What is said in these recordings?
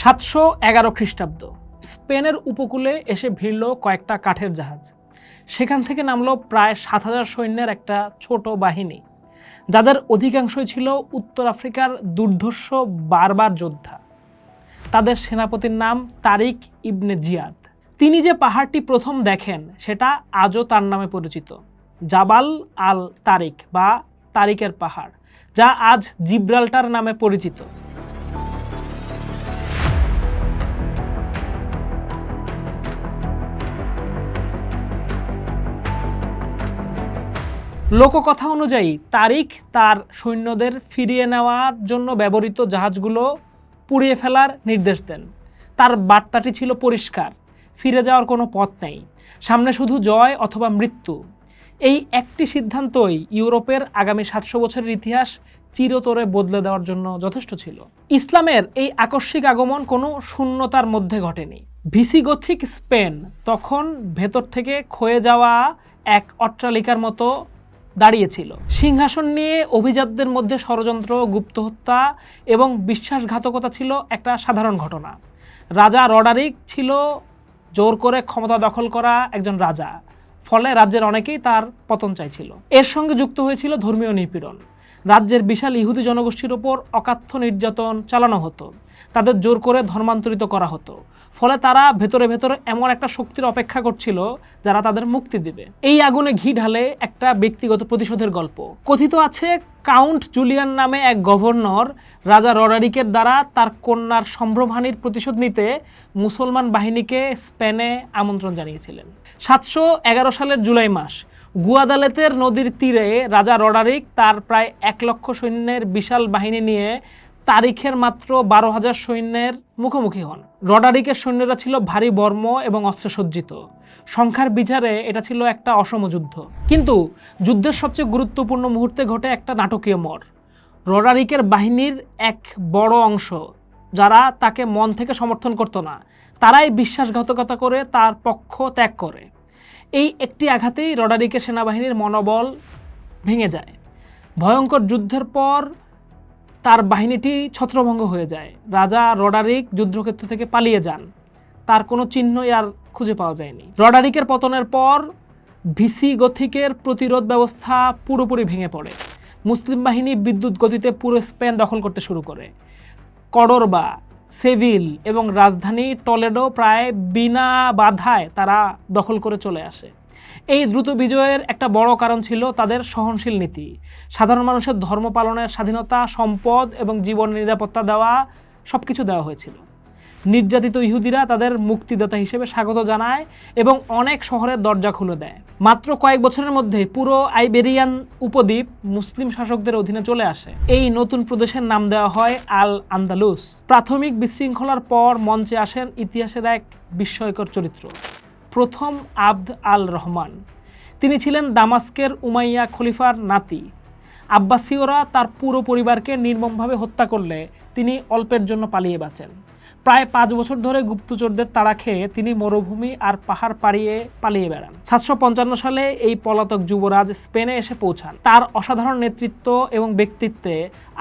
সাতশো এগারো খ্রিস্টাব্দ। স্পেনের উপকূলে এসে ভিড়ল কয়েকটা কাঠের জাহাজ। সেখান থেকে নামলো প্রায় সাত হাজার সৈন্যের একটা ছোট বাহিনী, যাদের অধিকাংশই ছিল উত্তর আফ্রিকার দুর্ধর্ষ বারবার যোদ্ধা। তাদের সেনাপতির নাম তারিক ইবনে জিয়াদ। তিনি যে পাহাড়টি প্রথম দেখেন, সেটা আজও তার নামে পরিচিত। জাবাল আল তারিক বা তারিকের পাহাড়, যা আজ জিব্রাল্টার নামে পরিচিত। লোককথা অনুযায়ী তারিখ, তার সৈন্যদের ফিরিয়ে নেওয়ার জন্য ব্যবহৃত জাহাজগুলো পুড়িয়ে ফেলার নির্দেশ দেন। তার বার্তাটি ছিল পরিষ্কার, ফিরে যাওয়ার কোনো পথ নেই, সামনে শুধু জয় অথবা মৃত্যু। এই একটি সিদ্ধান্তই ইউরোপের আগামী সাতশো বছরের ইতিহাস চিরতরে বদলে দেওয়ার জন্য যথেষ্ট ছিল। ইসলামের এই আকস্মিক আগমন কোনো শূন্যতার মধ্যে ঘটেনি। ভিসিগথিক স্পেন তখন ভেতর থেকে ক্ষয়ে যাওয়া এক অট্টালিকার মতো দাঁড়িয়েছিল। সিংহাসন নিয়ে অভিজাতদের মধ্যে ষড়যন্ত্র, গুপ্ত হত্যা এবং বিশ্বাসঘাতকতা ছিল একটা সাধারণ ঘটনা। রাজা রডারিক ছিল জোর করে ক্ষমতা দখল করা একজন রাজা, ফলে রাজ্যের অনেকেই তার পতন চাইছিল। এর সঙ্গে যুক্ত হয়েছিল ধর্মীয় নিপীড়ন। রাজ্যের বিশাল ইহুদি জনগোষ্ঠীর ওপর অকাথ্য নির্যাতন চালানো হতো। তাদের জোর করে ধর্মান্তরিত করা হতো। ফলে তারা ভেতরে ভেতরে এমন একটা শক্তির অপেক্ষা করছিল যারা তাদের মুক্তি দিবে। এই আগুনে ঘি ঢালে একটা ব্যক্তিগত প্রতিশোধের গল্প। কথিত আছে, কাউন্ট জুলিয়ান নামে এক গভর্নর রাজা রডারিকের দ্বারা তার কন্যার সম্ভ্রমহানির প্রতিশোধ নিতে মুসলমান বাহিনীকে স্পেনে আমন্ত্রণ জানিয়েছিলেন। সাতশো এগারো সালের জুলাই মাস গুয়াদালেতের নদীর তীরে রাজা রডারিক তার প্রায় এক লক্ষ সৈন্যের বিশাল বাহিনী নিয়ে তারিখের মাত্র বারো হাজার সৈন্যের মুখোমুখি হন। রডারিকের সৈন্যরা ছিল ভারী বর্ম এবং অস্ত্রসজ্জিত। সংখ্যার বিচারে এটা ছিল একটা অসম যুদ্ধ। কিন্তু যুদ্ধের সবচেয়ে গুরুত্বপূর্ণ মুহূর্তে ঘটে একটা নাটকীয় মোড়। রডারিকের বাহিনীর এক বড় অংশ, যারা তাকে মন থেকে সমর্থন করতো না, তারাই বিশ্বাসঘাতকতা করে তার পক্ষ ত্যাগ করে। এই একটি আঘাতেই রডারিকের সেনাবাহিনীর মনোবল ভেঙে যায়। ভয়ঙ্কর যুদ্ধের পর তার বাহিনীটি ছত্রভঙ্গ হয়ে যায়। রাজা রডারিক যুদ্ধক্ষেত্র থেকে পালিয়ে যান। তার কোনো চিহ্নই আর খুঁজে পাওয়া যায়নি। রডারিকের পতনের পর ভিসি গথিকের প্রতিরোধ ব্যবস্থা পুরোপুরি ভেঙে পড়ে। মুসলিম বাহিনী বিদ্যুৎ গতিতে পুরো স্পেন দখল করতে শুরু করে। কডরবা সেভিল এবং রাজধানী টলেডো প্রায় বিনা বাধায় তারা দখল করে চলে আসে। এই দ্রুত বিজয়ের একটা বড় কারণ ছিল তাদের সহনশীল নীতি। সাধারণ মানুষের ধর্ম পালনের স্বাধীনতা, সম্পদ এবং জীবন নিরাপত্তা দেওয়া সব কিছু দেওয়া হয়েছিল। নির্যাতিত ইহুদিরা তাদের মুক্তিদাতা হিসেবে স্বাগত জানায় এবং অনেক শহরের দরজা খুলে দেয়। মাত্র কয়েক বছরের মধ্যে পুরো আইবেরিয়ান উপদ্বীপ মুসলিম শাসকদের অধীনে চলে আসে। এই নতুন প্রদেশের নাম দেওয়া হয় আল আন্দালুস প্রাথমিক বিশৃঙ্খলার পর মঞ্চে আসেন ইতিহাসের এক বিস্ময়কর চরিত্র। প্রথম আব্দ আল রহমান। তিনি ছিলেন দামাস্কের উমাইয়া খলিফার নাতি। আব্বাসীয়রা তার পুরো পরিবারকে নির্মমভাবে হত্যা করলে তিনি অল্পের জন্য পালিয়ে বাঁচেন। প্রায় পাঁচ বছর ধরে গুপ্তচরদের তাড়া খেয়ে তিনি মরুভূমি আর পাহাড় পাড়িয়ে পালিয়ে বেড়ান। সাতশো পঞ্চান্ন সালে এই পলাতক যুবরাজ স্পেনে এসে পৌঁছান। তার অসাধারণ নেতৃত্ব এবং ব্যক্তিত্বে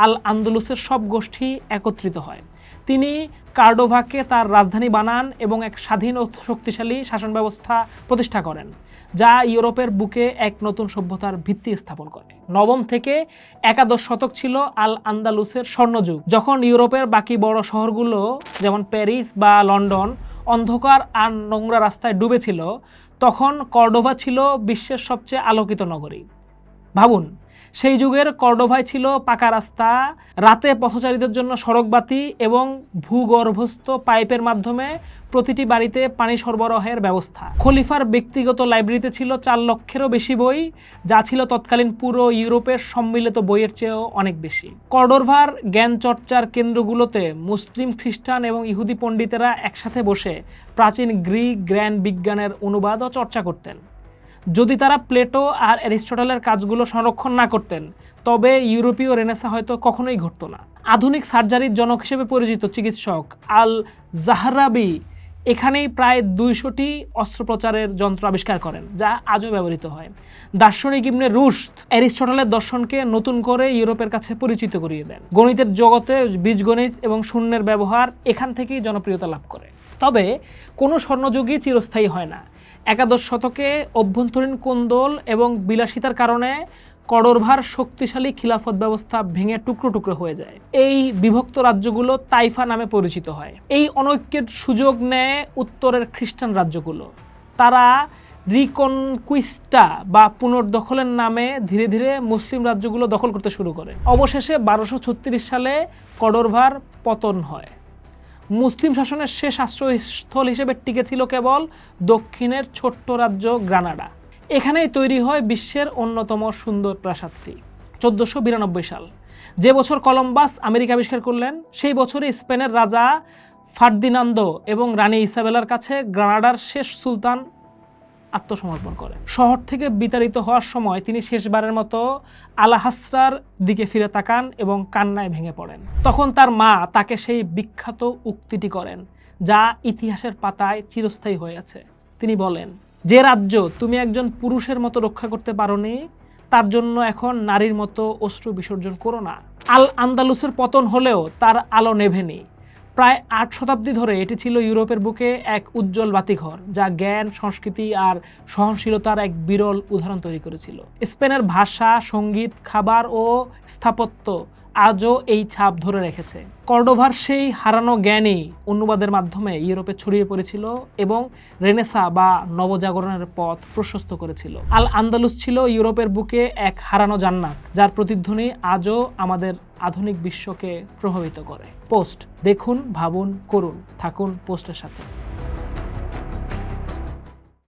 আল আন্দোলুসের সব গোষ্ঠী একত্রিত হয়। তিনি কার্ডোভাকে তার রাজধানী বানান এবং এক স্বাধীন ও শক্তিশালী শাসন ব্যবস্থা প্রতিষ্ঠা করেন, যা ইউরোপের বুকে এক নতুন সভ্যতার ভিত্তি স্থাপন করে। নবম থেকে একাদশ শতক ছিল আল আন্দালুসের স্বর্ণযুগ, যখন ইউরোপের বাকি বড় শহরগুলো, যেমন প্যারিস বা লন্ডন, অন্ধকার আর নোংরা রাস্তায় ডুবেছিল, তখন কর্ডোভা ছিল বিশ্বের সবচেয়ে আলোকিত নগরী। ভাবুন সেই যুগের কর্ডোভায় ছিল পাকা রাস্তা, রাতে পথচারীদের জন্য সড়কবাতি এবং ভূগর্ভস্থ পাইপের মাধ্যমে প্রতিটি বাড়িতে পানি সরবরাহের ব্যবস্থা। খলিফার ব্যক্তিগত লাইব্রেরিতে ছিল চার লক্ষেরও বেশি বই, যা ছিল তৎকালীন পুরো ইউরোপের সম্মিলিত বইয়ের চেয়েও অনেক বেশি। কর্ডোভার জ্ঞান চর্চার কেন্দ্রগুলোতে মুসলিম, খ্রিস্টান এবং ইহুদি পণ্ডিতেরা একসাথে বসে প্রাচীন গ্রিক জ্ঞান বিজ্ঞানের অনুবাদ ও চর্চা করতেন। যদি তারা প্লেটো আর অ্যারিস্টটলের কাজগুলো সংরক্ষণ না করতেন, তবে ইউরোপীয় রেনেসা হয়তো কখনোই ঘটতো না। আধুনিক সার্জারির জনক হিসেবে পরিচিত চিকিৎসক আল জাহরাবি এখানেই প্রায় দুইশোটি অস্ত্রোপচারের যন্ত্র আবিষ্কার করেন, যা আজও ব্যবহৃত হয়। দার্শনিক ইবনে রুশ অ্যারিস্টটলের দর্শনকে নতুন করে ইউরোপের কাছে পরিচিত করিয়ে দেন। গণিতের জগতে বীজগণিত এবং শূন্যের ব্যবহার এখান থেকেই জনপ্রিয়তা লাভ করে। তবে কোনো স্বর্ণযুগই চিরস্থায়ী হয় না। একাদশ শতকে অভ্যন্তরীণ কোন্দল এবং বিলাসিতার কারণে করোরভার শক্তিশালী খিলাফত ব্যবস্থা ভেঙে টুকরো টুকরো হয়ে যায়। এই বিভক্ত রাজ্যগুলো তাইফা নামে পরিচিত হয়। এই অনৈক্যের সুযোগ নেয় উত্তরের খ্রিস্টান রাজ্যগুলো। তারা রিকনকুইস্টা বা পুনর্দখলের নামে ধীরে ধীরে মুসলিম রাজ্যগুলো দখল করতে শুরু করে। অবশেষে বারোশো সালে করোরভার পতন হয়। মুসলিম শাসনের শেষ আশ্রয়স্থল হিসেবে টিকেছিল কেবল দক্ষিণের ছোট্ট রাজ্য গ্রানাডা। এখানেই তৈরি হয় বিশ্বের অন্যতম সুন্দর প্রাসাদটি, চোদ্দোশো বিরানব্বই সাল। যে বছর কলম্বাস আমেরিকা আবিষ্কার করলেন, সেই বছরে স্পেনের রাজা ফার্দিনান্দো এবং রানী ইসাবেলার কাছে গ্রানাডার শেষ সুলতান আত্মসমর্পণ করেন শহর থেকে বিতাড়িত হওয়ার সময় তিনি শেষবারের মতো আলাহাসরার দিকে ফিরে তাকান এবং কান্নায় ভেঙে পড়েন। তখন তার মা তাকে সেই বিখ্যাত উক্তিটি করেন, যা ইতিহাসের পাতায় চিরস্থায়ী হয়ে আছে। তিনি বলেন, যে রাজ্য তুমি একজন পুরুষের মতো রক্ষা করতে পারোনি, তার জন্য এখন নারীর মতো অশ্রু বিসর্জন করো না। আল আন্দালুসের পতন হলেও তার আলো নেভেনি। প্রায় আট শতাব্দী ধরে এটি ছিল ইউরোপের বুকে এক উজ্জ্বল বাতিঘর, যা জ্ঞান, সংস্কৃতি আর সহনশীলতার এক বিরল উদাহরণ তৈরি করেছিল। স্পেনের ভাষা, সংগীত, খাবার ও স্থাপত্য আজও এই ছাপ ধরে রেখেছে। কর্ডোভার সেই হারানো জ্ঞানই অনুবাদের মাধ্যমে ইউরোপে ছড়িয়ে পড়েছিল এবং রেনেসা বা নবজাগরণের পথ প্রশস্ত করেছিল। আল আন্দালুস ছিল ইউরোপের বুকে এক হারানো জান্নাত, যার প্রতিধ্বনি আজও আমাদের আধুনিক বিশ্বকে প্রভাবিত করে। পোস্ট, দেখুন, ভাবুন, করুন, থাকুন পোস্টের সাথে।